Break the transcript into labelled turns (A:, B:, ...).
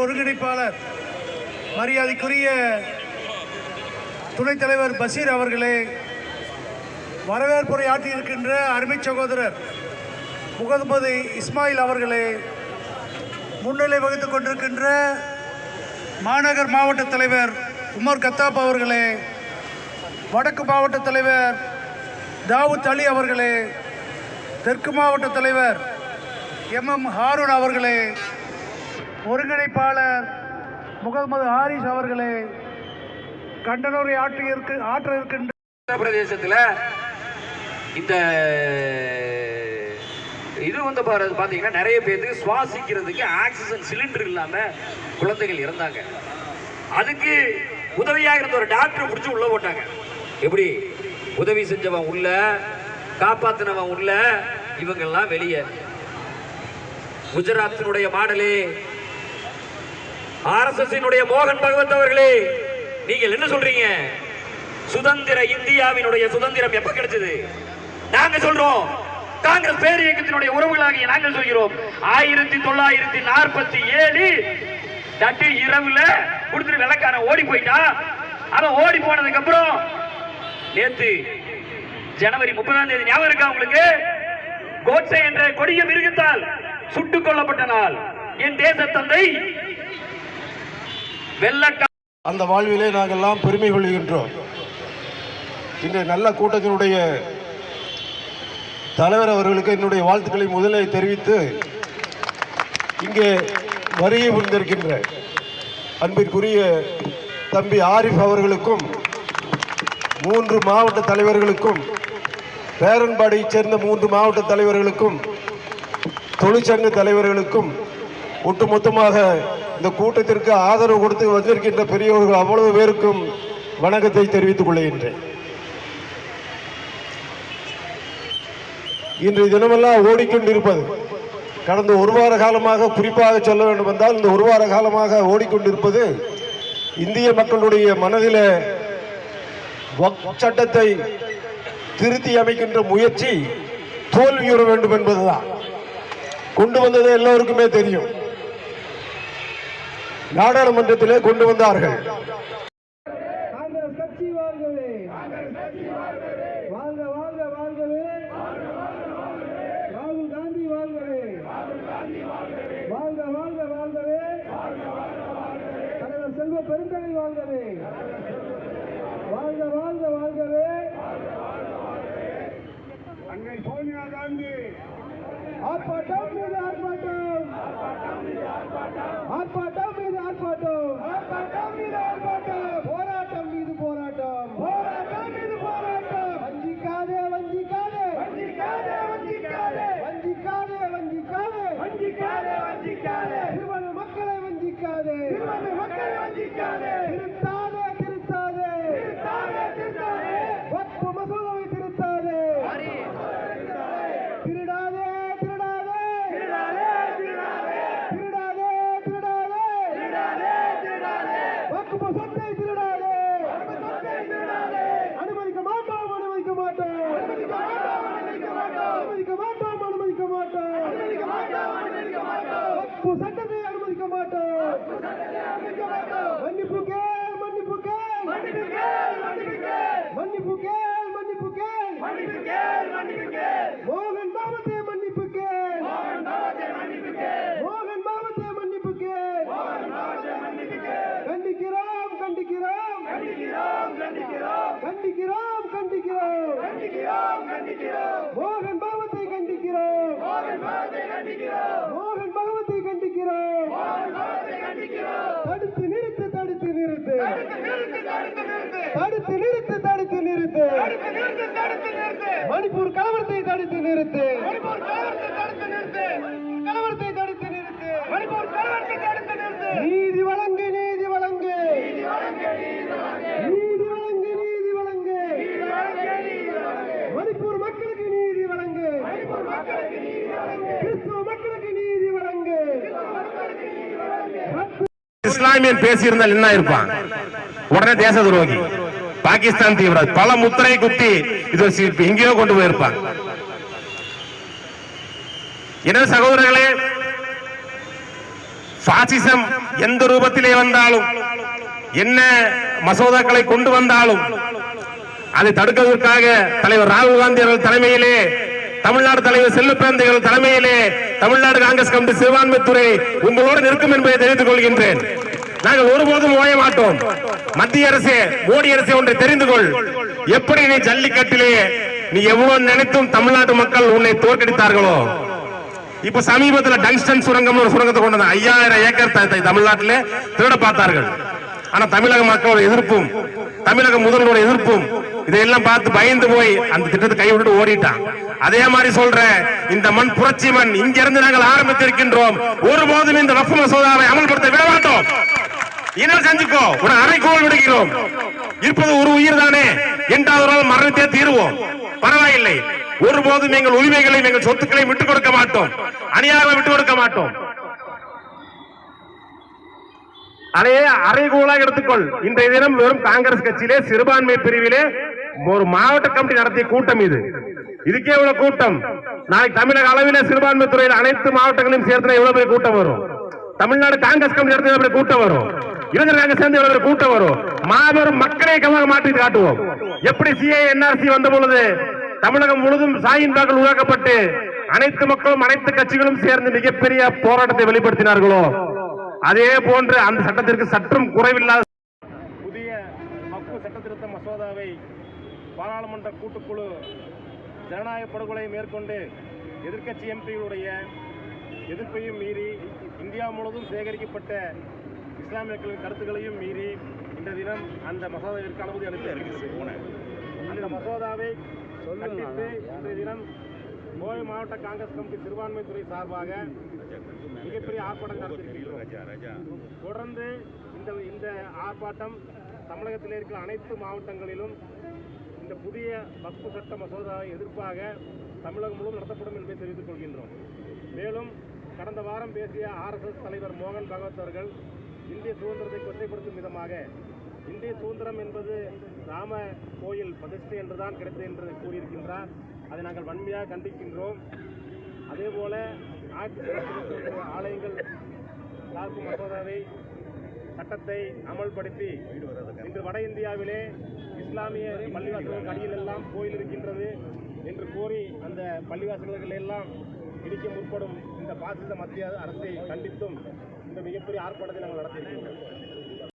A: ஒருங்கிணைப்பாளர் மரியாதைக்குரிய துணைத் தலைவர் பஷீர் அவர்களே வரவேற்புரை ஆற்றியிருக்கின்ற அருமை சகோதரர் முகமது இஸ்மாயில் அவர்களே முன்னிலை வகித்துக் கொண்டிருக்கின்ற மாநகர் மாவட்ட தலைவர் உமர் கத்தாப் அவர்களே வடக்கு மாவட்ட தலைவர் தாவூத் அலி அவர்களே தெற்கு மாவட்ட தலைவர் எம் எம் ஹாரூன் அவர்களே ஒருங்கிணைப்பாளர் முகமது ஹாரிஸ் அவர்களே கண்டனூரை ஆற்றி இருக்கு ஆற்ற இருக்கின்ற
B: பிரதேசத்தில் இந்த இது வந்து பார்த்தீங்கன்னா நிறைய பேருக்கு சுவாசிக்கிறதுக்கு ஆக்சிஜன் சிலிண்டர் இல்லாமல் குழந்தைகள் இறந்தாங்க. அதுக்கு உதவியாக இருந்த ஒரு டாக்டர் பிடிச்சி உள்ள போட்டாங்க. எப்படி? உதவி செஞ்சவன் உள்ள காப்பாத்தினவன் உள்ள இவங்கெல்லாம் வெளியே. குஜராத்தினுடைய மாடலே ஆர்எஸ்எஸ்ஸினுடைய மோகன் பகவத் அவர்களே நீங்கள் என்ன சொல்றீங்க? சுதந்திர இந்தியாவினுடைய சுதந்திரம் எப்ப கிடைச்சது? நாங்க சொல்றோம். காங்கிரஸ் பேர் இயக்கத்தினுடைய உறவுகளாகிய நாங்கள் சொல்கிறோம். ஆயிரத்தி தொள்ளாயிரத்தி நாற்பத்தி ஏழு தட்டு இரவுல கொடுத்துட்டு வெள்ளக்காரன் ஓடி போயிட்டான் அவன் ஓடி போனதுக்கு அப்புறம் நேத்து ஜனவரி முப்பதாம் தேதி ஞாபகம் இருக்கா உங்களுக்கு? கோட்சே என்ற கொடிய மிருகத்தால் சுட்டுக் கொல்லப்பட்ட நாள். என் தேச தந்தை
C: அந்த வாழ்விலே நாங்கள்லாம் பெருமை கொள்கின்றோம். இந்த நல்ல கூட்டத்தினுடைய தலைவர் அவர்களுக்கு என்னுடைய வாழ்த்துக்களை முதலே தெரிவித்து இங்கே வருகை புரிந்திருக்கின்ற அன்பிற்குரிய தம்பி ஆரிஃப் அவர்களுக்கும் மூன்று மாவட்ட தலைவர்களுக்கும் பேரன்பாடியைச் சேர்ந்த மூன்று மாவட்ட தலைவர்களுக்கும் தொழிற்சங்க தலைவர்களுக்கும் ஒட்டுமொத்தமாக இந்த கூட்டத்திற்கு ஆதரவு கொடுத்து வந்திருக்கின்ற பெரியவர்கள் அவ்வளவு பேருக்கும் வணக்கத்தை தெரிவித்துக் கொள்கின்றேன். இன்றைய தினமெல்லாம் ஓடிக்கொண்டிருப்பது கடந்த ஒரு வார காலமாக குறிப்பாக சொல்ல வேண்டும் என்றால் இந்த ஒரு வார காலமாக ஓடிக்கொண்டிருப்பது இந்திய மக்களுடைய மனதில் சட்டத்தை திருத்தி அமைக்கின்ற முயற்சி தோல்வியுற வேண்டும் என்பதுதான். கொண்டு வந்தது எல்லோருக்குமே தெரியும் நாடாளுமன்றத்திலே கொண்டு வந்தார்கள்
A: காங்கிரஸ் கட்சி வாழ்கவே வாழ்க வாழ்க வாழ்கவே ராகுல் காந்தி வாழ்கவே வாழ்க நாடாளுமன்றத்திலே வாழ்கவே. வந்தார்கள் செல்வ பெருந்தகை வாழ்கவே. வாழ்க வாழ்க வாழ்கவே. அன்னை சோனியா காந்தி. ஆர்ப்பாட்டம் மீது ஆர்ப்பாட்டம். ஆர்ப்பாட்டம் மீது ஆர்ப்பாட்டம் திருத்தாதே. திருத்தாதே வக்பு மசோதாவை திருத்தாதே. திருடாதே திருடாதே. திருடாதே திருடாதே. வக்பு சொத்தை திருடாதே தடுத்து நிறுத்து தடுத்து நிறுத்து. தடுத்து நிறுத்து தடுத்து நிறுத்து. மணிப்பூர் கலவரத்தை தடுத்து நிறுத்து.
D: இஸ்லாமியன் பேசியிருந்தால் என்ன இருப்பான் உடனே தேச துரோகி. பாகிஸ்தான் தீவிரவாதி. பல முத்திரை குத்தி இது எங்கேயோ கொண்டு போயிருப்பான். எனவே சகோதரர்களே? பாசிசம் எந்த ரூபத்திலே வந்தாலும் என்ன மசோதாக்களை கொண்டு வந்தாலும் அதை தடுப்பதற்காக தலைவர் ராகுல் காந்தி அவர்கள் தலைமையிலே தமிழ்நாடு தலைவர் செல்வப்பிரந்தைகள் தலைமையிலே தமிழ்நாடு காங்கிரஸ் கமிட்டி சிறுபான்மை துறை உங்களோடு நிற்கும் என்பதை தெரிவித்துக் கொள்கின்றேன். நாங்கள் ஒருபோதும் ஓய மாட்டோம். மத்திய அரசே மோடி அரசு ஒன்று தெரிந்து கொள். எப்படி நீ ஜல்லிக்கட்டிலே நீ எவ்வளவு நினைத்தும் தமிழ்நாட்டு மக்கள் உன்னை தோற்கடித்தார்களோ? இப்ப சமீபத்தில் டங்ஸ்டன் சுரங்கம் ஒரு சுரங்கத்தை கொண்டு வந்தாங்க. ஐயாயிரம் ஏக்கர் த- த- திருட பார்த்தார்கள். ஆனா தமிழக மக்களோட எதிர்ப்பும் தமிழக முதல்வரோட எதிர்ப்பும் இதையெல்லாம் பார்த்து பயந்து போய் அந்த திட்டத்தை கைவிட்டு ஓடிட்டான். அதே மாதிரி சொல்ற இந்த மண் புரட்சி மண் இங்கிருந்து நாங்கள் ஆரம்பித்திருக்கின்றோம். ஒருபோதும் இந்த வஃப் மசோதாவை அமல்படுத்த விட மாட்டோம் இன்னும் செஞ்சுக்கோ ஒரு அரைக்கோள் விடுகிறோம். இருப்பது ஒரு உயிர் தானே என்றாவது நாள் மரணத்தே தீருவோம். பரவாயில்லை. ஒருபோதும் எங்கள் உரிமைகளை எங்கள் சொத்துக்களை விட்டுக் கொடுக்க மாட்டோம். அணியாக விட்டுக் கொடுக்க மாட்டோம். அதையே அரைகோளாக எடுத்துக்கொள். இன்றைய தினம் வெறும் காங்கிரஸ் கட்சியிலே சிறுபான்மை பிரிவிலே ஒரு மாவட்ட கமிட்டி நடத்திய கூட்டம் இது. இதுக்கே இவ்வளவு கூட்டம். நாளைக்கு தமிழக அளவிலே சிறுபான்மை துறையில் அனைத்து மாவட்டங்களையும் சேர்த்து எவ்வளவு பெரிய கூட்டம் வரும்? தமிழ்நாடு காங்கிரஸ் கமிட்டி நடத்திய கூட்டம் வரும்? இளைஞர்களாக சேர்ந்து எவ்வளவு கூட்டம் வரும். மாபெரும் மக்களை கவனம் மாற்றி காட்டுவோம். எப்படி சிஏ என்ஆர்சி வந்த பொழுது தமிழகம் முழுதும் சாயின் பாக்கள் உருவாக்கப்பட்டு அனைத்து மக்களும் அனைத்து கட்சிகளும் சேர்ந்து மிகப்பெரிய போராட்டத்தை வெளிப்படுத்தினார்களோ? அதே போன்று அந்த சட்டத்திற்கு சற்றும் குறைவில்லாத புதிய மக்கு சட்ட திருத்த மசோதாவை பாராளுமன்ற கூட்டுக்குழு ஜனநாயக படுகொலை மேற்கொண்டு எதிர்க்கட்சி எம்பிகளுடைய எதிர்ப்பையும் மீறி இந்தியா முழுவதும் சேகரிக்கப்பட்ட இஸ்லாமியர்களின் கருத்துக்களையும் மீறி இந்த தினம் அந்த மசோதாவிற்கு அனுமதி அளித்திருக்கிறது அந்த மசோதாவை கண்டித்து இன்றைய தினம் கோவை மாவட்ட காங்கிரஸ் கமிட்டி சிறுபான்மை துறை சார்பாக மிகப்பெரிய ஆர்ப்பாட்டம் நடத்தியிருக்கிறோம் தொடர்ந்து இந்த இந்த ஆர்ப்பாட்டம் தமிழகத்தில் இருக்கிற அனைத்து மாவட்டங்களிலும் இந்த புதிய வக்பு சட்ட மசோதாவை எதிர்ப்பாக தமிழகம் முழுவதும் நடத்தப்படும் என்பதை தெரிவித்துக் கொள்கின்றோம். மேலும் கடந்த வாரம் பேசிய ஆர்எஸ்எஸ் தலைவர் மோகன் பகவத் அவர்கள் இந்திய சுதந்திரத்தை கொச்சைப்படுத்தும் விதமாக இந்திய சுதந்திரம் என்பது ராம கோயில் பிரதிஷ்டை என்றுதான் கிடைத்தது என்று கூறியிருக்கின்றார். அதை நாங்கள் வன்மையாக கண்டிக்கின்றோம். அதே போல ஆயிரத்தி தொள்ளாயிரத்தி ஆலயங்கள் சார்பு மசோதாவை சட்டத்தை அமல்படுத்தி இன்று வட இந்தியாவிலே இஸ்லாமிய பள்ளிவாசல்கள் அடியில் எல்லாம் கோயில் இருக்கின்றது என்று கூறி அந்த பள்ளிவாசல்கள் எல்லாம் இடிக்க முற்படும் இந்த பாசிச மத்திய அரசை கண்டித்தும் இந்த மிகப்பெரிய ஆர்ப்பாட்டத்தை நாங்கள் நடத்தியிருக்கிறோம்